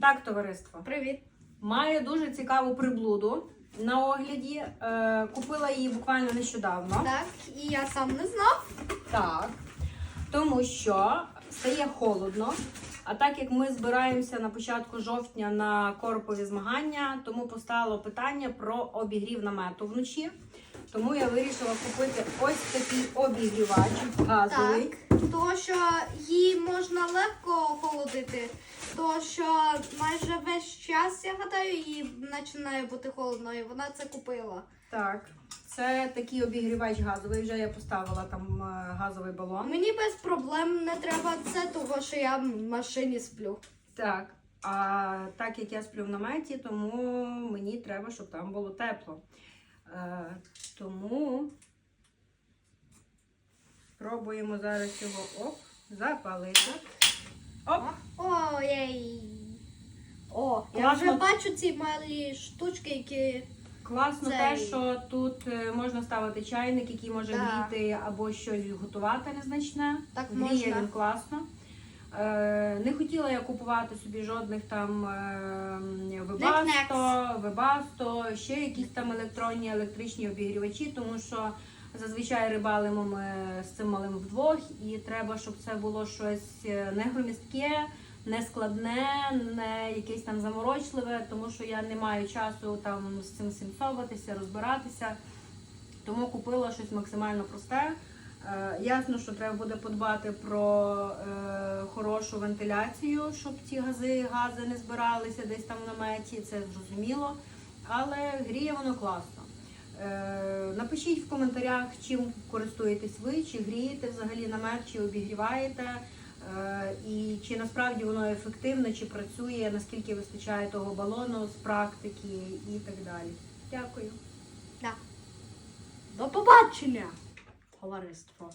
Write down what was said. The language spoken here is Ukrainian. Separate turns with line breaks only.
Так, товариство.
Привіт.
Маю дуже цікаву приблуду на огляді. Е, купила її буквально нещодавно.
Так, і я сам не знав.
Так. Тому що стає холодно. А так як ми збираємося на початку жовтня на коропові змагання, тому постало питання про обігрів намету вночі. Тому я вирішила купити ось такий обігрівач газовий.
Тому що її можна легко охолодити. То що майже весь час, я гадаю, їй починає бути холодно, і вона це купила.
Так, це такий обігрівач газовий. Вже я поставила там е, газовий балон.
Мені без проблем не треба це, того що я в машині сплю.
Так. А так як я сплю в наметі, тому мені треба, щоб там було тепло. Е, тому пробуємо зараз його оп, запалити. Оп! Класно.
вже бачу ці малі штучки, які.
Класно
Цей-
те, що тут е, можна ставити чайник, який може
Так.
гріти або щось готувати незначне.
Так
Гріє
можна.
він класно. Е, не хотіла я купувати собі жодних там е, вебасто, вебасто, ще якісь там електронні електричні обігрівачі, тому що зазвичай рибалимо ми з цим малим вдвох, і треба, щоб це було щось е, не громістке, не складне, не якесь там заморочливе, тому що я не маю часу там з цим сімсовуватися, розбиратися. Тому купила щось максимально просте. Е, Ясно, що треба буде подбати про е, хорошу вентиляцію, щоб ці гази, гази не збиралися десь там в наметі, це зрозуміло. Але гріє воно класно. Е, напишіть в коментарях, чим користуєтесь ви, чи грієте взагалі намет, чи обігріваєте, і чи насправді воно ефективно, чи працює, наскільки вистачає того балону з практики і так далі. Дякую.
До побачення, товариство.